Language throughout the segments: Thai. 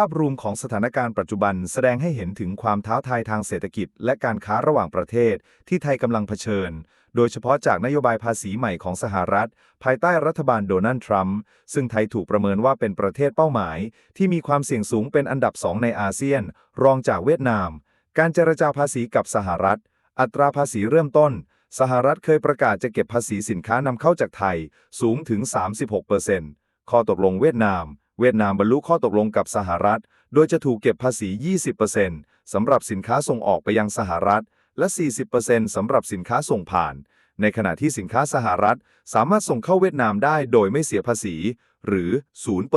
ภาพรวมของสถานการณ์ปัจจุบันแสดงให้เห็นถึงความท้าทายทางเศรษฐกิจ และการค้าระหว่างประเทศ ที่ไทยกำลังเผชิญ โดยเฉพาะจากนโยบายภาษีใหม่ของสหรัฐ ภายใต้รัฐบาลโดนัลด์ทรัมป์ซึ่งไทยถูกประเมินว่าเป็นประเทศเป้าหมาย ที่มีความเสี่ยงสูงเป็นอันดับสองในอาเซียน รองจากเวียดนาม การเจรจาภาษีกับสหรัฐ อัตราภาษีเริ่มต้น สหรัฐเคยประกาศจะเก็บภาษีสินค้านำเข้าจากไทยสูงถึง 36%ข้อตกลงเวียดนาม เวียดนามบรรลุข้อตกลงกับสหรัฐ โดยจะถูกเก็บภาษี 20%สำหรับสินค้าส่งออกไปยังสหรัฐ และ 40%สำหรับสินค้าส่งผ่าน ในขณะที่สินค้าสหรัฐ สามารถส่งเข้าเวียดนามได้โดยไม่เสียภาษี หรือ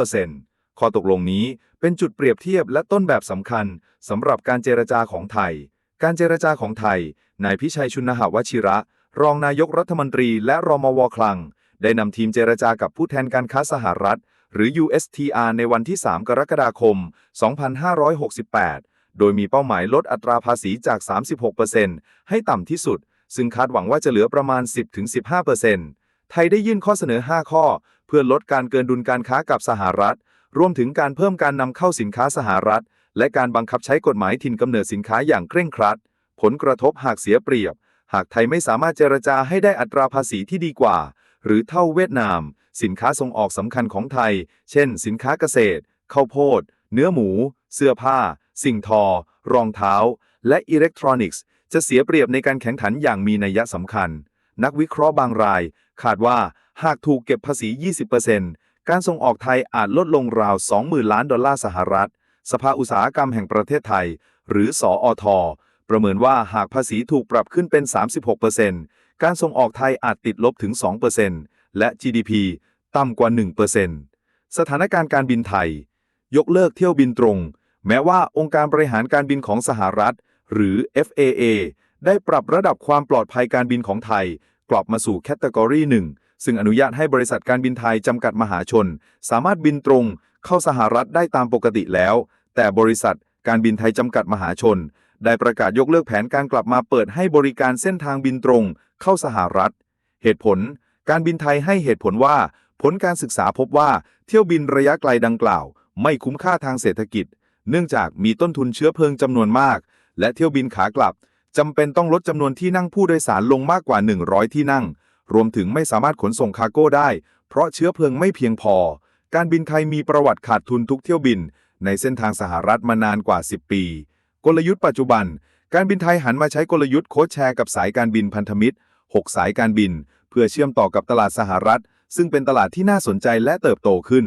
0%ข้อตกลงนี้เป็นจุดเปรียบเทียบและต้นแบบสำคัญสำหรับการเจรจาของไทย การเจรจาของไทย นายพิชัยชุนหวชิระ รองนายกรัฐมนตรี และรมวคลัง ได้นำทีมเจรจากับผู้แทนการค้าสหรัฐ หรือ USTR ในวันที่ 3 กรกฎาคม 2568 โดยมีเป้าหมายลดอัตราภาษีจาก 36%ให้ต่ำที่สุด ซึ่งคาดหวังว่าจะเหลือประมาณ 10-15%ไทยได้ยื่นข้อเสนอ 5 ข้อ เพื่อลดการเกินดุลการค้ากับสหรัฐ รวมถึงการเพิ่มการนำเข้าสินค้าสหรัฐ และการบังคับใช้กฎหมายถิ่นกำเนิดสินค้าอย่างเคร่งครัด ผลกระทบหากเสียเปรียบ หากไทยไม่สามารถเจรจาให้ได้อัตราภาษีที่ดีกว่า หรือเท่าเวียดนาม สินค้าส่งออกสำคัญของไทย เช่น สินค้าเกษตร ข้าวโพด เนื้อหมู เสื้อผ้า สิ่งทอ รองเท้า และอิเล็กทรอนิกส์ จะเสียเปรียบในการแข่งขันอย่างมีนัยสำคัญ นักวิเคราะห์บางรายคาดว่าหากถูกเก็บภาษี 20%การส่งออกไทยอาจลดลงราว 20,000 ล้านดอลลาร์สหรัฐ สภาอุตสาหกรรมแห่งประเทศไทย หรือสออท ประเมินว่าหากภาษีถูกปรับขึ้นเป็น 36%การส่งออกไทยอาจติดลบถึง 2%และ GDP ต่ำกว่า 1%สถานการณ์การบินไทย ยกเลิกเที่ยวบินตรง แม้ว่าองค์การบริหารการบินของสหรัฐ หรือ FAA ได้ปรับระดับความปลอดภัยการบินของไทย กลับมาสู่แคตตากรีหนึ่งซึ่งอนุญาตให้บริษัทการบินไทยจำกัดมหาชน สามารถบินตรงเข้าสหรัฐได้ตามปกติแล้ว แต่บริษัทการบินไทยจำกัดมหาชน ได้ประกาศยกเลิกแผนการกลับมาเปิดให้บริการเส้นทางบินตรง เข้าสหรัฐ เหตุผล การบินไทยให้เหตุผลว่า ผลการศึกษาพบว่าเที่ยวบินระยะไกลดังกล่าว ไม่คุ้มค่าทางเศรษฐกิจ เนื่องจากมีต้นทุนเชื้อเพลิงจำนวนมาก และเที่ยวบินขากลับจำเป็นต้องลดจำนวนที่นั่งผู้โดยสารลงมากกว่า 100 ที่นั่ง รวมถึงไม่สามารถขนส่งคาร์โก้ได้ เพราะเชื้อเพลิงไม่เพียงพอ การบินไทยมีประวัติขาดทุนทุกเที่ยวบิน ในเส้นทางสหรัฐมานานกว่า 10 ปี กลยุทธ์ปัจจุบัน การบินไทยหันมาใช้กลยุทธ์โค้ชแชร์กับสายการบินพันธมิตร 6 สายการบิน เพื่อเชื่อมต่อกับตลาดสหรัฐ ซึ่งเป็นตลาดที่น่าสนใจและเติบโตขึ้น